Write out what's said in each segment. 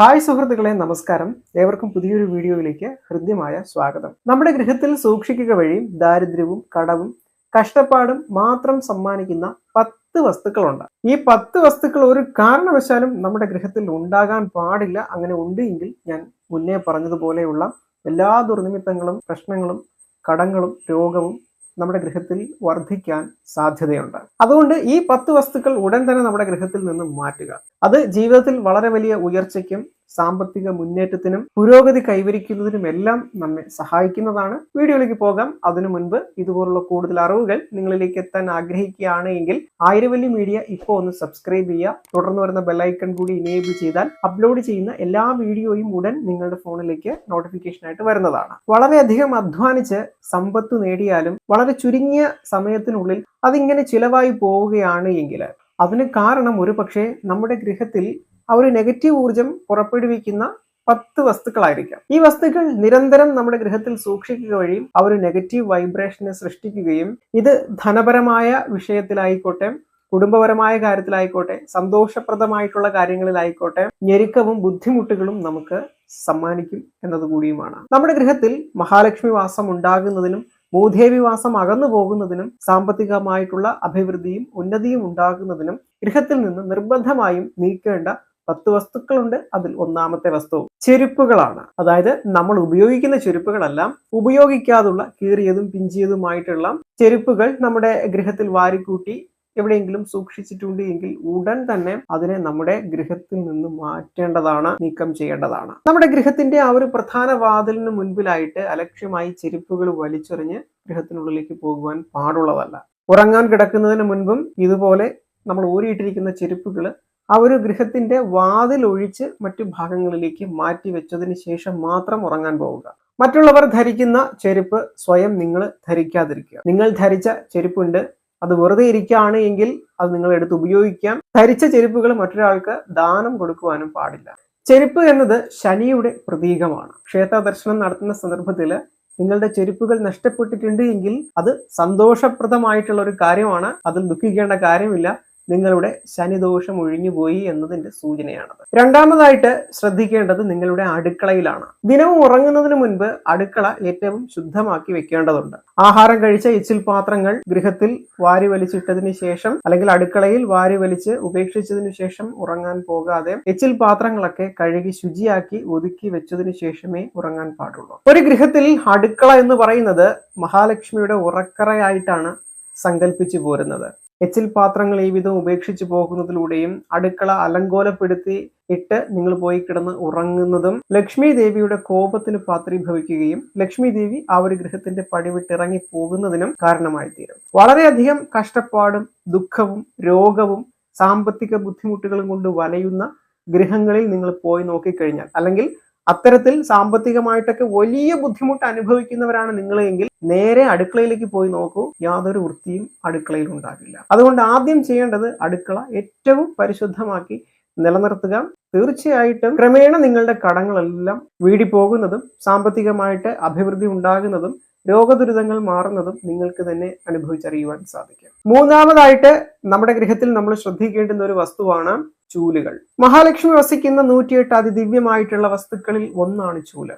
Hi സുഹൃത്തുക്കളെ നമസ്കാരം. ഏവർക്കും പുതിയൊരു വീഡിയോയിലേക്ക് ഹൃദ്യമായ സ്വാഗതം. നമ്മുടെ ഗൃഹത്തിൽ സൂക്ഷിക്കുക വഴി ദാരിദ്ര്യവും കടവും കഷ്ടപ്പാടും മാത്രം സമ്മാനിക്കുന്ന പത്ത് വസ്തുക്കളുണ്ട്. ഈ പത്ത് വസ്തുക്കൾ ഒരു കാരണവശാലും നമ്മുടെ ഗൃഹത്തിൽ ഉണ്ടാകാൻ പാടില്ല. അങ്ങനെ ഉണ്ട് എങ്കിൽ ഞാൻ മുന്നേ പറഞ്ഞതുപോലെയുള്ള എല്ലാ ദുർനിമിത്തങ്ങളും പ്രശ്നങ്ങളും കടങ്ങളും രോഗവും നമ്മുടെ ഗൃഹത്തിൽ വർദ്ധിക്കാൻ സാധ്യതയുണ്ട്. അതുകൊണ്ട് ഈ പത്ത് വസ്തുക്കൾ ഉടൻ തന്നെ നമ്മുടെ ഗൃഹത്തിൽ നിന്നും മാറ്റുക. അത് ജീവിതത്തിൽ വളരെ വലിയ ഉയർച്ചയ്ക്കും സാമ്പത്തിക മുന്നേറ്റത്തിനും പുരോഗതി കൈവരിക്കുന്നതിനും എല്ലാം നമ്മെ സഹായിക്കുന്നതാണ്. വീഡിയോയിലേക്ക് പോകാം. അതിനു മുൻപ് ഇതുപോലുള്ള കൂടുതൽ അറിവുകൾ നിങ്ങളിലേക്ക് എത്താൻ ആഗ്രഹിക്കുകയാണ് എങ്കിൽ ആയിരവല്ലി മീഡിയ ഇപ്പോൾ ഒന്ന് സബ്സ്ക്രൈബ് ചെയ്യുക. തുടർന്ന് വരുന്ന ബെല്ലൈക്കൺ കൂടി ഇനേബിൾ ചെയ്താൽ അപ്ലോഡ് ചെയ്യുന്ന എല്ലാ വീഡിയോയും ഉടൻ നിങ്ങളുടെ ഫോണിലേക്ക് നോട്ടിഫിക്കേഷൻ ആയിട്ട് വരുന്നതാണ്. വളരെയധികം അധ്വാനിച്ച് സമ്പത്ത് നേടിയാലും വളരെ ചുരുങ്ങിയ സമയത്തിനുള്ളിൽ അതിങ്ങനെ ചിലവായി പോവുകയാണ് എങ്കിൽ അതിന് കാരണം ഒരു പക്ഷേ നമ്മുടെ ഗൃഹത്തിൽ ആ ഒരു നെഗറ്റീവ് ഊർജം പുറപ്പെടുവിക്കുന്ന പത്ത് വസ്തുക്കളായിരിക്കാം. ഈ വസ്തുക്കൾ നിരന്തരം നമ്മുടെ ഗൃഹത്തിൽ സൂക്ഷിക്കുക വഴിയും ആ ഒരു നെഗറ്റീവ് വൈബ്രേഷനെ സൃഷ്ടിക്കുകയും ഇത് ധനപരമായ വിഷയത്തിലായിക്കോട്ടെ കുടുംബപരമായ കാര്യത്തിലായിക്കോട്ടെ സന്തോഷപ്രദമായിട്ടുള്ള കാര്യങ്ങളിലായിക്കോട്ടെ ഞെരുക്കവും ബുദ്ധിമുട്ടുകളും നമുക്ക് സമ്മാനിക്കും എന്നതുകൂടിയുമാണ്. നമ്മുടെ ഗൃഹത്തിൽ മഹാലക്ഷ്മി വാസം ഉണ്ടാകുന്നതിനും ഭൂദേവി വാസം അകന്നു പോകുന്നതിനും സാമ്പത്തികമായിട്ടുള്ള അഭിവൃദ്ധിയും ഉന്നതിയും ഉണ്ടാകുന്നതിനും ഗൃഹത്തിൽ നിന്ന് നിർബന്ധമായും നീക്കേണ്ട പത്ത് വസ്തുക്കളുണ്ട് അതിൽ ഒന്നാമത്തെ വസ്തു ചെരുപ്പുകളാണ്. അതായത് നമ്മൾ ഉപയോഗിക്കുന്ന ചെരുപ്പുകളെല്ലാം ഉപയോഗിക്കാതുള്ള കീറിയതും പിഞ്ചിയതുമായിട്ടുള്ള ചെരുപ്പുകൾ നമ്മുടെ ഗൃഹത്തിൽ വാരിക്കൂട്ടി എവിടെയെങ്കിലും സൂക്ഷിച്ചിട്ടുണ്ട് എങ്കിൽ ഉടൻ തന്നെ അതിനെ നമ്മുടെ ഗൃഹത്തിൽ നിന്ന് മാറ്റേണ്ടതാണ് നീക്കം ചെയ്യേണ്ടതാണ്. നമ്മുടെ ഗൃഹത്തിന്റെ ആ ഒരു പ്രധാന വാതിലിന് മുൻപിലായിട്ട് അലക്ഷ്യമായി ചെരുപ്പുകൾ വലിച്ചെറിഞ്ഞ് ഗൃഹത്തിനുള്ളിലേക്ക് പോകുവാൻ പാടുള്ളതല്ല. ഉറങ്ങാൻ കിടക്കുന്നതിന് മുൻപും ഇതുപോലെ നമ്മൾ ഊരിയിട്ടിരിക്കുന്ന ചെരുപ്പുകൾ ആ ഒരു ഗൃഹത്തിന്റെ വാതിൽ ഒഴിച്ച് മറ്റു ഭാഗങ്ങളിലേക്ക് മാറ്റി വെച്ചതിന് ശേഷം മാത്രം ഉറങ്ങാൻ പോവുക. മറ്റുള്ളവർ ധരിക്കുന്ന ചെരുപ്പ് സ്വയം നിങ്ങൾ ധരിക്കാതിരിക്കുക. നിങ്ങൾ ധരിച്ച ചെരുപ്പുണ്ട് അത് വെറുതെ ഇരിക്കുകയാണ് എങ്കിൽ അത് നിങ്ങൾ എടുത്ത് ഉപയോഗിക്കാം. ധരിച്ച ചെരുപ്പുകൾ മറ്റൊരാൾക്ക് ദാനം കൊടുക്കുവാനും പാടില്ല. ചെരുപ്പ് എന്നത് ശനിയുടെ പ്രതീകമാണ്. ക്ഷേത്ര ദർശനം നടത്തുന്ന സന്ദർഭത്തിൽ നിങ്ങളുടെ ചെരുപ്പുകൾ നഷ്ടപ്പെട്ടിട്ടുണ്ട് എങ്കിൽ അത് സന്തോഷപ്രദമായിട്ടുള്ള ഒരു കാര്യമാണ്. അതിൽ ദുഃഖിക്കേണ്ട കാര്യമില്ല. നിങ്ങളുടെ ശനിദോഷം ഒഴിഞ്ഞുപോയി എന്നതിന്റെ സൂചനയാണത്. രണ്ടാമതായിട്ട് ശ്രദ്ധിക്കേണ്ടത് നിങ്ങളുടെ അടുക്കളയിലാണ്. ദിനവും ഉറങ്ങുന്നതിന് മുൻപ് അടുക്കള ഏറ്റവും ശുദ്ധമാക്കി വെക്കേണ്ടതുണ്ട്. ആഹാരം കഴിച്ച എച്ചിൽ പാത്രങ്ങൾ ഗൃഹത്തിൽ വാരി വലിച്ചിട്ടതിന് ശേഷം അല്ലെങ്കിൽ അടുക്കളയിൽ വാരി വലിച്ച് ഉപേക്ഷിച്ചതിന് ശേഷം ഉറങ്ങാൻ പോകാതെ എച്ചിൽ പാത്രങ്ങളൊക്കെ കഴുകി ശുചിയാക്കി ഒതുക്കി വെച്ചതിന് ശേഷമേ ഉറങ്ങാൻ പാടുള്ളൂ. ഒരു ഗൃഹത്തിൽ അടുക്കള എന്ന് പറയുന്നത് മഹാലക്ഷ്മിയുടെ ഉറക്കറയായിട്ടാണ് സങ്കല്പിച്ചു പോരുന്നത്. എച്ചിൽ പാത്രങ്ങൾ ഈ വിധം ഉപേക്ഷിച്ചു പോകുന്നതിലൂടെയും അടുക്കള അലങ്കോലപ്പെടുത്തി ഇട്ട് നിങ്ങൾ പോയി കിടന്ന് ഉറങ്ങുന്നതും ലക്ഷ്മി ദേവിയുടെ കോപത്തിന് പാത്രീഭവിക്കുകയും ലക്ഷ്മി ദേവി ആ ഒരു ഗൃഹത്തിന്റെ പടിവിട്ടിറങ്ങി പോകുന്നതിനും കാരണമായി തീരും വളരെയധികം കഷ്ടപ്പാടും ദുഃഖവും രോഗവും സാമ്പത്തിക ബുദ്ധിമുട്ടുകളും കൊണ്ട് വലയുന്ന ഗൃഹങ്ങളിൽ നിങ്ങൾ പോയി നോക്കിക്കഴിഞ്ഞാൽ അല്ലെങ്കിൽ അത്തരത്തിൽ സാമ്പത്തികമായിട്ടൊക്കെ വലിയ ബുദ്ധിമുട്ട് അനുഭവിക്കുന്നവരാണ് നിങ്ങളെങ്കിൽ നേരെ അടുക്കളയിലേക്ക് പോയി നോക്കൂ യാതൊരു വൃത്തിയും അടുക്കളയിൽ ഉണ്ടാകില്ല. അതുകൊണ്ട് ആദ്യം ചെയ്യേണ്ടത് അടുക്കള ഏറ്റവും പരിശുദ്ധമാക്കി നിലനിർത്തുക. തീർച്ചയായിട്ടും ക്രമേണ നിങ്ങളുടെ കടങ്ങളെല്ലാം വീടി പോകുന്നതും സാമ്പത്തികമായിട്ട് അഭിവൃദ്ധി ഉണ്ടാകുന്നതും രോഗദുരിതങ്ങൾ മാറുന്നതും നിങ്ങൾക്ക് തന്നെ അനുഭവിച്ചറിയുവാൻ സാധിക്കും. മൂന്നാമതായിട്ട് നമ്മുടെ ഗൃഹത്തിൽ നമ്മൾ ശ്രദ്ധിക്കേണ്ടുന്ന ഒരു വസ്തുവാണ് ചൂലുകൾ. മഹാലക്ഷ്മി വസിക്കുന്ന നൂറ്റിയെട്ട് അതിദിവ്യമായിട്ടുള്ള വസ്തുക്കളിൽ ഒന്നാണ് ചൂൽ.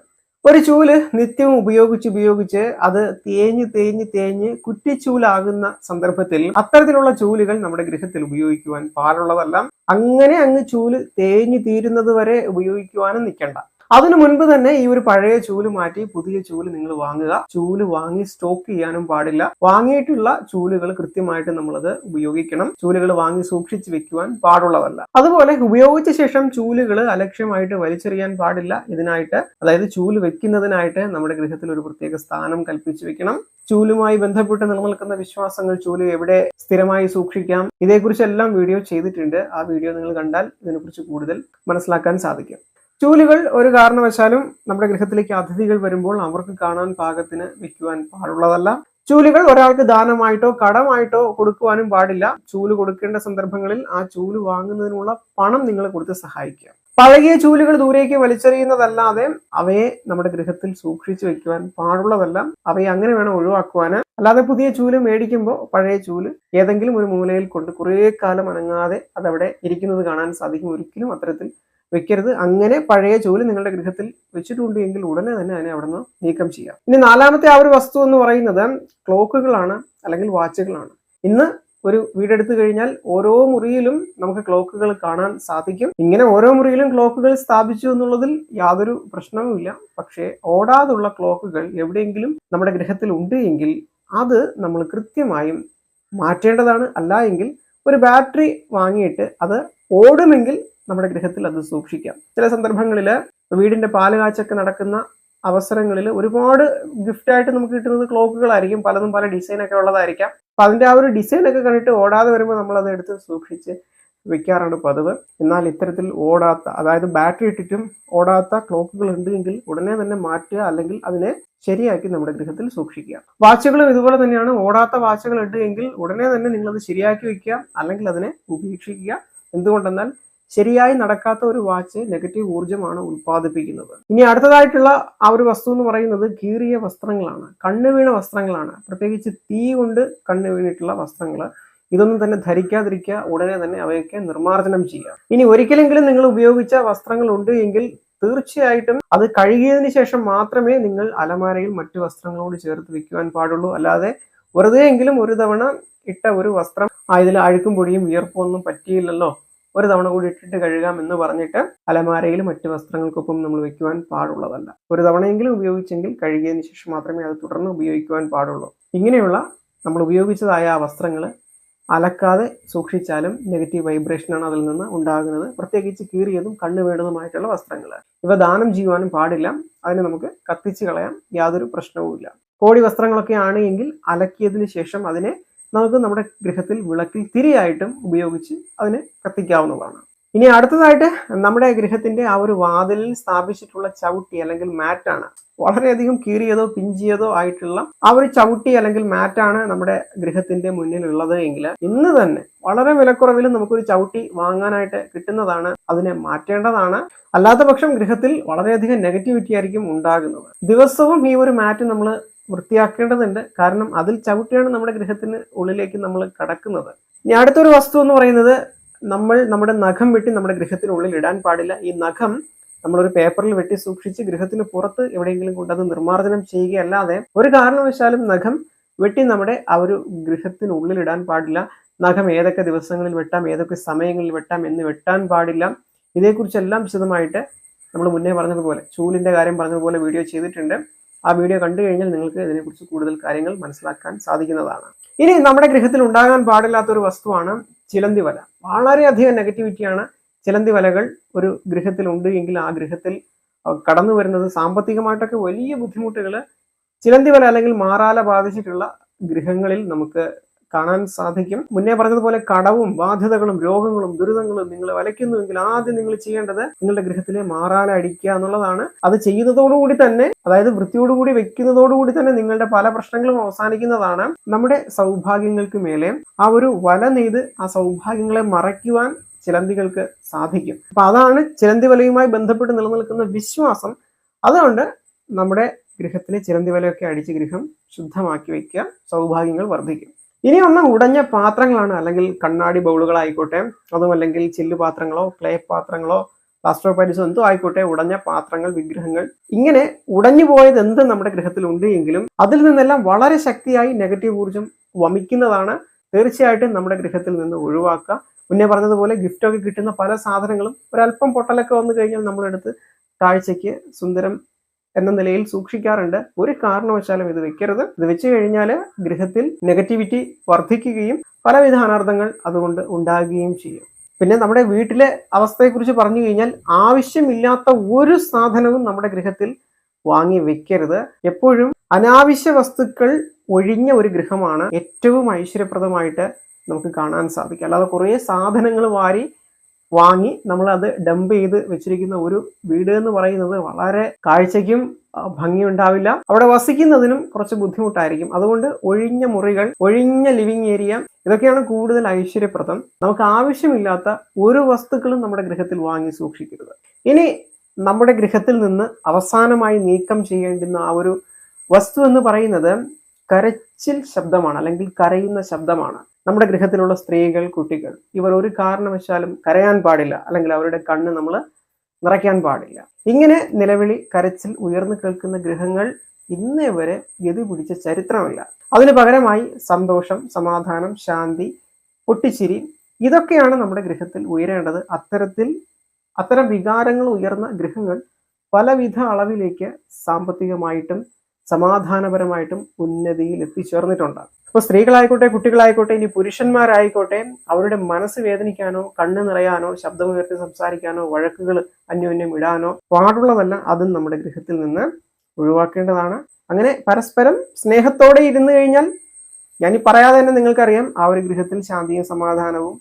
ഒരു ചൂൽ നിത്യവും ഉപയോഗിച്ച് ഉപയോഗിച്ച് അത് തേഞ്ഞ് തേഞ്ഞ് തേഞ്ഞ് കുറ്റിച്ചൂലാകുന്ന സന്ദർഭത്തിൽ അത്തരത്തിലുള്ള ചൂലുകൾ നമ്മുടെ ഗൃഹത്തിൽ ഉപയോഗിക്കുവാൻ പാടുള്ളതല്ല. അങ്ങനെ അങ്ങ് ചൂൽ തേഞ്ഞു തീരുന്നത് വരെ ഉപയോഗിക്കുവാനും നിൽക്കണ്ട. അതിനു മുൻപ് തന്നെ ഈ ഒരു പഴയ ചൂൽ മാറ്റി പുതിയ ചൂൽ നിങ്ങൾ വാങ്ങുക. ചൂൽ വാങ്ങി സ്റ്റോക്ക് ചെയ്യാനും പാടില്ല. വാങ്ങിയിട്ടുള്ള ചൂലുകൾ കൃത്യമായിട്ട് നമ്മളത് ഉപയോഗിക്കണം. ചൂലുകൾ വാങ്ങി സൂക്ഷിച്ചു വെക്കുവാൻ പാടുള്ളതല്ല. അതുപോലെ ഉപയോഗിച്ച ശേഷം ചൂലുകൾ അലക്ഷ്യമായിട്ട് വലിച്ചെറിയാൻ പാടില്ല. ഇതിനായിട്ട് അതായത് ചൂൽ വെക്കുന്നതിനായിട്ട് നമ്മുടെ ഗൃഹത്തിൽ ഒരു പ്രത്യേക സ്ഥാനം കൽപ്പിച്ചു വെക്കണം. ചൂലുമായി ബന്ധപ്പെട്ട് നിലനിൽക്കുന്ന വിശ്വാസങ്ങൾ ചൂൽ എവിടെ സ്ഥിരമായി സൂക്ഷിക്കാം? ഇതേക്കുറിച്ചെല്ലാം വീഡിയോ ചെയ്തിട്ടുണ്ട്. ആ വീഡിയോ നിങ്ങൾ കണ്ടാൽ ഇതിനെക്കുറിച്ച് കൂടുതൽ മനസ്സിലാക്കാൻ സാധിക്കും. ചൂലുകൾ ഒരു കാരണവശാലും നമ്മുടെ ഗൃഹത്തിലേക്ക് അതിഥികൾ വരുമ്പോൾ അവർക്ക് കാണാൻ പാകത്തിന് വിൽക്കുവാൻ പാടുള്ളതല്ല. ചൂലുകൾ ഒരാൾക്ക് ദാനമായിട്ടോ കടമായിട്ടോ കൊടുക്കുവാനും പാടില്ല. ചൂൽ കൊടുക്കേണ്ട സന്ദർഭങ്ങളിൽ ആ ചൂൽ വാങ്ങുന്നതിനുള്ള പണം നിങ്ങൾ കൊടുത്ത് സഹായിക്കുക. പഴകിയ ചൂലുകൾ ദൂരേക്ക് വലിച്ചെറിയുന്നതല്ലാതെ അവയെ നമ്മുടെ ഗൃഹത്തിൽ സൂക്ഷിച്ചു വെക്കുവാൻ പാടുള്ളതല്ല. അവയെ അങ്ങനെ വേണം ഒഴിവാക്കുവാൻ അല്ലാതെ പുതിയ ചൂൽ മേടിക്കുമ്പോൾ പഴയ ചൂൽ ഏതെങ്കിലും ഒരു മൂലയിൽ കൊണ്ട് കുറേ കാലം അനങ്ങാതെ അതവിടെ ഇരിക്കുന്നത് കാണാൻ സാധിക്കും. ഒരിക്കലും അത്തരത്തിൽ വെക്കരുത്. അങ്ങനെ പഴയ ജോലി നിങ്ങളുടെ ഗൃഹത്തിൽ വെച്ചിട്ടുണ്ട് എങ്കിൽ ഉടനെ തന്നെ അതിനെ അവിടെ നിന്ന് നീക്കം ചെയ്യാം. ഇനി നാലാമത്തെ ആ ഒരു വസ്തു എന്ന് പറയുന്നത് ക്ലോക്കുകളാണ് അല്ലെങ്കിൽ വാച്ചുകളാണ്. ഇന്ന് ഒരു വീടെടുത്തു കഴിഞ്ഞാൽ ഓരോ മുറിയിലും നമുക്ക് ക്ലോക്കുകൾ കാണാൻ സാധിക്കും. ഇങ്ങനെ ഓരോ മുറിയിലും ക്ലോക്കുകൾ സ്ഥാപിച്ചു എന്നുള്ളതിൽ യാതൊരു പ്രശ്നവുമില്ല പക്ഷേ ഓടാതുള്ള ക്ലോക്കുകൾ എവിടെയെങ്കിലും നമ്മുടെ ഗൃഹത്തിൽ ഉണ്ട് എങ്കിൽ അത് നമ്മൾ കൃത്യമായും മാറ്റേണ്ടതാണ്. അല്ല എങ്കിൽ ഒരു ബാറ്ററി വാങ്ങിയിട്ട് അത് ഓടുമെങ്കിൽ നമ്മുടെ ഗൃഹത്തിൽ അത് സൂക്ഷിക്കാം. ചില സന്ദർഭങ്ങളിൽ വീടിന്റെ പാൽ കാച്ചൊക്കെ നടക്കുന്ന അവസരങ്ങളിൽ ഒരുപാട് ഗിഫ്റ്റായിട്ട് നമുക്ക് കിട്ടുന്നത് ക്ലോക്കുകളായിരിക്കും. പലതും പല ഡിസൈനൊക്കെ ഉള്ളതായിരിക്കാം. അപ്പം അതിന്റെ ആ ഒരു ഡിസൈനൊക്കെ കണ്ടിട്ട് ഓടാതെ വരുമ്പോൾ നമ്മൾ അത് എടുത്ത് സൂക്ഷിച്ച് വെക്കാറാണ് പതിവ്. എന്നാൽ ഇത്തരത്തിൽ ഓടാത്ത അതായത് ബാറ്ററി ഇട്ടിട്ടും ഓടാത്ത ക്ലോക്കുകൾ ഉണ്ടെങ്കിൽ ഉടനെ തന്നെ മാറ്റുക അല്ലെങ്കിൽ അതിനെ ശരിയാക്കി നമ്മുടെ ഗൃഹത്തിൽ സൂക്ഷിക്കുക. വാച്ചുകളും ഇതുപോലെ തന്നെയാണ്. ഓടാത്ത വാച്ചുകൾ ഉണ്ട് എങ്കിൽ ഉടനെ തന്നെ നിങ്ങളത് ശരിയാക്കി വെക്കുക അല്ലെങ്കിൽ അതിനെ ഉപേക്ഷിക്കുക. എന്തുകൊണ്ടെന്നാൽ ശരിയായി നടക്കാത്ത ഒരു വാച്ച് നെഗറ്റീവ് ഊർജമാണ് ഉത്പാദിപ്പിക്കുന്നത് ഇനി അടുത്തതായിട്ടുള്ള ആ ഒരു വസ്തു എന്ന് പറയുന്നത് കീറിയ വസ്ത്രങ്ങളാണ്. കണ്ണു വീണ വസ്ത്രങ്ങളാണ്. പ്രത്യേകിച്ച് തീ കൊണ്ട് കണ്ണു വീണിട്ടുള്ള വസ്ത്രങ്ങൾ ഇതൊന്നും തന്നെ ധരിക്കാതിരിക്കുക ഉടനെ തന്നെ അവയൊക്കെ നിർമ്മാർജനം ചെയ്യുക. ഇനി ഒരിക്കലെങ്കിലും നിങ്ങൾ ഉപയോഗിച്ച വസ്ത്രങ്ങൾ ഉണ്ട് എങ്കിൽ തീർച്ചയായിട്ടും അത് കഴുകിയതിന് ശേഷം മാത്രമേ നിങ്ങൾ അലമാരയിൽ മറ്റു വസ്ത്രങ്ങളോട് ചേർത്ത് വെക്കുവാൻ പാടുള്ളൂ. അല്ലാതെ വെറുതെ എങ്കിലും ഒരു തവണ ഇട്ട ഒരു വസ്ത്രം ആ ഇതിൽ അഴുക്കും പൊടിയും വിയർപ്പൊന്നും പറ്റിയില്ലല്ലോ. ഒരു തവണ കൂടി ഇട്ടിട്ട് കഴുകാം എന്ന് പറഞ്ഞിട്ട് അലമാരയിൽ മറ്റു വസ്ത്രങ്ങൾക്കൊപ്പം നമ്മൾ വെക്കുവാൻ പാടുള്ളതല്ല. ഒരു തവണയെങ്കിലും ഉപയോഗിച്ചെങ്കിൽ കഴുകിയതിന് ശേഷം മാത്രമേ അത് തുടർന്ന് ഉപയോഗിക്കുവാൻ പാടുള്ളൂ. ഇങ്ങനെയുള്ള നമ്മൾ ഉപയോഗിച്ചതായ ആ വസ്ത്രങ്ങൾ അലക്കാതെ സൂക്ഷിച്ചാലും നെഗറ്റീവ് വൈബ്രേഷനാണ് അതിൽ നിന്ന് ഉണ്ടാകുന്നത്. പ്രത്യേകിച്ച് കീറിയതും കണ്ണു വേണതുമായിട്ടുള്ള വസ്ത്രങ്ങൾ ഇവ ദാനം ചെയ്യുവാനും പാടില്ല. അതിനെ നമുക്ക് കത്തിച്ച് കളയാം. യാതൊരു പ്രശ്നവുമില്ല. കോടി വസ്ത്രങ്ങളൊക്കെ ആണ് എങ്കിൽ അലക്കിയതിന് ശേഷം അതിനെ നമുക്ക് നമ്മുടെ ഗൃഹത്തിൽ വിളക്കിൽ തിരിയായിട്ടും ഉപയോഗിച്ച് അതിനെ കത്തിക്കാവുന്നതാണ്. ഇനി അടുത്തതായിട്ട് നമ്മുടെ ഗൃഹത്തിന്റെ ആ ഒരു വാതിലിൽ സ്ഥാപിച്ചിട്ടുള്ള ചവിട്ടി അല്ലെങ്കിൽ മാറ്റാണ് വളരെയധികം കീറിയതോ പിഞ്ചിയതോ ആയിട്ടുള്ള ആ ഒരു ചവിട്ടി അല്ലെങ്കിൽ മാറ്റാണ് നമ്മുടെ ഗൃഹത്തിന്റെ മുന്നിൽ ഉള്ളത് എങ്കിൽ ഇന്ന് തന്നെ വളരെ വിലക്കുറവിൽ നമുക്കൊരു ചവിട്ടി വാങ്ങാനായിട്ട് കിട്ടുന്നതാണ് അതിനെ മാറ്റേണ്ടതാണ്. അല്ലാത്ത പക്ഷം ഗൃഹത്തിൽ വളരെയധികം നെഗറ്റിവിറ്റി ആയിരിക്കും ഉണ്ടാകുന്നത്. ദിവസവും ഈ ഒരു മാറ്റ് നമ്മൾ വൃത്തിയാക്കേണ്ടതുണ്ട്. കാരണം അതിൽ ചവിട്ടിയാണ് നമ്മുടെ ഗൃഹത്തിന് ഉള്ളിലേക്ക് നമ്മൾ കടക്കുന്നത്. ഇനി അടുത്തൊരു വസ്തു എന്ന് പറയുന്നത് നമ്മൾ നമ്മുടെ നഖം വെട്ടി നമ്മുടെ ഗൃഹത്തിനുള്ളിൽ ഇടാൻ പാടില്ല. ഈ നഖം നമ്മളൊരു പേപ്പറിൽ വെട്ടി സൂക്ഷിച്ച് ഗൃഹത്തിന് പുറത്ത് എവിടെയെങ്കിലും കൊണ്ട് അത് നിർമ്മാർജനം ചെയ്യുകയല്ലാതെ ഒരു കാരണവശാലും നഖം വെട്ടി നമ്മുടെ ആ ഒരു ഗൃഹത്തിനുള്ളിൽ ഇടാൻ പാടില്ല. നഖം ഏതൊക്കെ ദിവസങ്ങളിൽ വെട്ടാം ഏതൊക്കെ സമയങ്ങളിൽ വെട്ടാം എന്ന് വെട്ടാൻ പാടില്ല. ഇതേക്കുറിച്ചെല്ലാം വിശദമായിട്ട് നമ്മൾ മുന്നേ പറഞ്ഞതുപോലെ ചൂലിന്റെ കാര്യം പറഞ്ഞതുപോലെ വീഡിയോ ചെയ്തിട്ടുണ്ട്. ആ വീഡിയോ കണ്ടു കഴിഞ്ഞാൽ നിങ്ങൾക്ക് ഇതിനെക്കുറിച്ച് കൂടുതൽ കാര്യങ്ങൾ മനസ്സിലാക്കാൻ സാധിക്കുന്നതാണ്. ഇനി നമ്മുടെ ഗൃഹത്തിൽ ഉണ്ടാകാൻ പാടില്ലാത്ത ഒരു വസ്തുവാണ് ചിലന്തി വല. വളരെയധികം നെഗറ്റിവിറ്റിയാണ് ചിലന്തി വലകൾ ഒരു ഗൃഹത്തിൽ ഉണ്ട് എങ്കിൽ ആ ഗൃഹത്തിൽ കടന്നു വരുന്നത് സാമ്പത്തികമായിട്ടൊക്കെ വലിയ ബുദ്ധിമുട്ടുകൾ ചിലന്തി വല അല്ലെങ്കിൽ മാറാല ബാധിച്ചിട്ടുള്ള ഗൃഹങ്ങളിൽ നമുക്ക് കാണാൻ സാധിക്കും. മുന്നേ പറഞ്ഞതുപോലെ കടവും ബാധ്യതകളും രോഗങ്ങളും ദുരിതങ്ങളും നിങ്ങൾ വലയ്ക്കുന്നുവെങ്കിൽ ആദ്യം നിങ്ങൾ ചെയ്യേണ്ടത് നിങ്ങളുടെ ഗൃഹത്തിലെ മാറാല അടിക്കുക എന്നുള്ളതാണ്. അത് ചെയ്യുന്നതോടുകൂടി തന്നെ അതായത് വൃത്തിയോടുകൂടി വെക്കുന്നതോടുകൂടി തന്നെ നിങ്ങളുടെ പല പ്രശ്നങ്ങളും അവസാനിക്കുന്നതാണ്. നമ്മുടെ സൗഭാഗ്യങ്ങൾക്ക് മേലെ ആ ഒരു വല നെയ്ത് ആ സൗഭാഗ്യങ്ങളെ മറയ്ക്കുവാൻ ചിലന്തികൾക്ക് സാധിക്കും. അപ്പൊ അതാണ് ചിലന്തി വലയുമായി ബന്ധപ്പെട്ട് നിലനിൽക്കുന്ന വിശ്വാസം. അതുകൊണ്ട് നമ്മുടെ ഗൃഹത്തിലെ ചിലന്തി വലയൊക്കെ അടിച്ച് ഗൃഹം ശുദ്ധമാക്കി വെക്കുക സൗഭാഗ്യങ്ങൾ വർദ്ധിക്കും. ഇനി ഒന്ന് ഉടഞ്ഞ പാത്രങ്ങളാണ് അല്ലെങ്കിൽ കണ്ണാടി ബൗളുകളായിക്കോട്ടെ അതും അല്ലെങ്കിൽ ചില്ലു പാത്രങ്ങളോ ക്ലേ പാത്രങ്ങളോ പ്ലാസ്റ്റർ പാരീസോ എന്തോ ആയിക്കോട്ടെ ഉടഞ്ഞ പാത്രങ്ങൾ വിഗ്രഹങ്ങൾ. ഇങ്ങനെ ഉടഞ്ഞു പോയത് എന്ത് നമ്മുടെ ഗൃഹത്തിൽ ഉണ്ട് എങ്കിലും അതിൽ നിന്നെല്ലാം വളരെ ശക്തിയായി നെഗറ്റീവ് ഊർജം വമിക്കുന്നതാണ് തീർച്ചയായിട്ടും നമ്മുടെ ഗ്രഹത്തിൽ നിന്ന് ഒഴിവാക്കുക. മുന്നേ പറഞ്ഞതുപോലെ ഗിഫ്റ്റൊക്കെ കിട്ടുന്ന പല സാധനങ്ങളും ഒരല്പം പൊട്ടലൊക്കെ വന്നു കഴിഞ്ഞാൽ നമ്മളെടുത്ത് കാഴ്ചയ്ക്ക് സുന്ദരം എന്ന നിലയിൽ സൂക്ഷിക്കാറുണ്ട്. ഒരു കാരണവശാലും ഇത് വെക്കരുത്. ഇത് വെച്ച് കഴിഞ്ഞാൽ ഗൃഹത്തിൽ നെഗറ്റിവിറ്റി വർദ്ധിക്കുകയും പലവിധ അനർത്ഥങ്ങൾ അതുകൊണ്ട് ഉണ്ടാകുകയും ചെയ്യും. പിന്നെ നമ്മുടെ വീട്ടിലെ അവസ്ഥയെക്കുറിച്ച് പറഞ്ഞു കഴിഞ്ഞാൽ ആവശ്യമില്ലാത്ത ഒരു സാധനവും നമ്മുടെ ഗൃഹത്തിൽ വാങ്ങി വെക്കരുത്. എപ്പോഴും അനാവശ്യ വസ്തുക്കൾ ഒഴിഞ്ഞ ഒരു ഗൃഹമാണ് ഏറ്റവും ഐശ്വര്യപ്രദമായിട്ട് നമുക്ക് കാണാൻ സാധിക്കും അല്ലാതെ കുറേ സാധനങ്ങൾ വാരി വാങ്ങി നമ്മൾ അത് ഡംപ് ചെയ്ത് വെച്ചിരിക്കുന്ന ഒരു വീട് എന്ന് പറയുന്നത് വളരെ കാഴ്ചയ്ക്കും ഭംഗിയുണ്ടാവില്ല. അവിടെ വസിക്കുന്നതിനും കുറച്ച് ബുദ്ധിമുട്ടായിരിക്കും. അതുകൊണ്ട് ഒഴിഞ്ഞ മുറികൾ ഒഴിഞ്ഞ ലിവിങ് ഏരിയ ഇതൊക്കെയാണ് കൂടുതൽ ഐശ്വര്യപ്രദം. നമുക്ക് ആവശ്യമില്ലാത്ത ഒരു വസ്തുക്കളും നമ്മുടെ ഗൃഹത്തിൽ വാങ്ങി സൂക്ഷിക്കരുത്. ഇനി നമ്മുടെ ഗൃഹത്തിൽ നിന്ന് അവസാനമായി നീക്കം ചെയ്യേണ്ടുന്ന ആ ഒരു വസ്തു എന്ന് പറയുന്നത് കരച്ചിൽ ശബ്ദമാണ് അല്ലെങ്കിൽ കരയുന്ന ശബ്ദമാണ്. നമ്മുടെ ഗൃഹത്തിലുള്ള സ്ത്രീകൾ കുട്ടികൾ ഇവർ ഒരു കാരണവശാലും കരയാൻ പാടില്ല. അല്ലെങ്കിൽ അവരുടെ കണ്ണ് നമ്മൾ നിറയ്ക്കാൻ പാടില്ല. ഇങ്ങനെ നിലവിളി കരച്ചിൽ ഉയർന്നു കേൾക്കുന്ന ഗൃഹങ്ങൾ ഇന്നേ വരെ ഗതി പിടിച്ച ചരിത്രമില്ല. അതിന് പകരമായി സന്തോഷം സമാധാനം ശാന്തി പൊട്ടിച്ചിരി ഇതൊക്കെയാണ് നമ്മുടെ ഗൃഹത്തിൽ ഉയരേണ്ടത്. അത്തരത്തിൽ അത്തരം വികാരങ്ങൾ ഉയർന്ന ഗൃഹങ്ങൾ പലവിധ അളവിലേക്ക് സാമ്പത്തികമായിട്ടും സമാധാനപരമായിട്ടും ഉന്നതിയിൽ എത്തിച്ചേർന്നിട്ടുണ്ട്. അപ്പോൾ സ്ത്രീകളായിക്കോട്ടെ കുട്ടികളായിക്കോട്ടെ ഇനി പുരുഷന്മാരായിക്കോട്ടെ അവരുടെ മനസ്സ് വേദനിക്കാനോ കണ്ണ് നിറയാനോ ശബ്ദമുയർത്തി സംസാരിക്കാനോ വഴക്കുകൾ അന്യോന്യം ഇടാനോ പാടുള്ളതല്ല അതും നമ്മുടെ ഗൃഹത്തിൽ നിന്ന് ഒഴിവാക്കേണ്ടതാണ്. അങ്ങനെ പരസ്പരം സ്നേഹത്തോടെ ഇരുന്നു കഴിഞ്ഞാൽ ഞാൻ ഈ പറയാതെ തന്നെ നിങ്ങൾക്കറിയാം ആ ഒരു ഗൃഹത്തിൽ ശാന്തിയും സമാധാനവും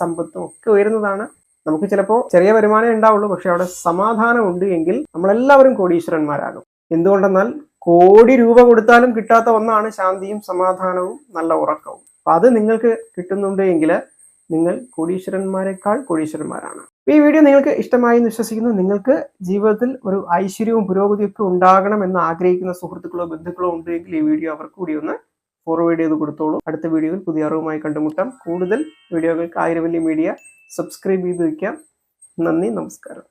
സമ്പത്തും ഒക്കെ ഉയരുന്നതാണ്. നമുക്ക് ചിലപ്പോൾ ചെറിയ വരുമാനം ഉണ്ടാവുള്ളൂ പക്ഷെ അവിടെ സമാധാനം ഉണ്ട് എങ്കിൽ നമ്മളെല്ലാവരും കോടീശ്വരന്മാരാകും. എന്തുകൊണ്ടെന്നാൽ കോടി രൂപ കൊടുത്താലും കിട്ടാത്ത ഒന്നാണ് ശാന്തിയും സമാധാനവും നല്ല ഉറക്കവും. അപ്പൊ അത് നിങ്ങൾക്ക് കിട്ടുന്നുണ്ട് എങ്കിൽ നിങ്ങൾ കോടീശ്വരന്മാരെക്കാൾ കോടീശ്വരന്മാരാണ്. ഈ വീഡിയോ നിങ്ങൾക്ക് ഇഷ്ടമായി എന്ന് വിശ്വസിക്കുന്നു. നിങ്ങൾക്ക് ജീവിതത്തിൽ ഒരു ഐശ്വര്യവും പുരോഗതിയൊക്കെ ഉണ്ടാകണം എന്ന് ആഗ്രഹിക്കുന്ന സുഹൃത്തുക്കളോ ബന്ധുക്കളോ ഉണ്ടെങ്കിൽ ഈ വീഡിയോ അവർക്ക് കൂടി ഒന്ന് ഫോർവേഡ് ചെയ്ത് കൊടുത്തോളൂ. അടുത്ത വീഡിയോയിൽ പുതിയ അറിവുമായി കണ്ടുമുട്ടാം. കൂടുതൽ വീഡിയോകൾക്ക് ആയിരവല്ലി മീഡിയ സബ്സ്ക്രൈബ് ചെയ്ത് വയ്ക്കാം. നന്ദി നമസ്കാരം.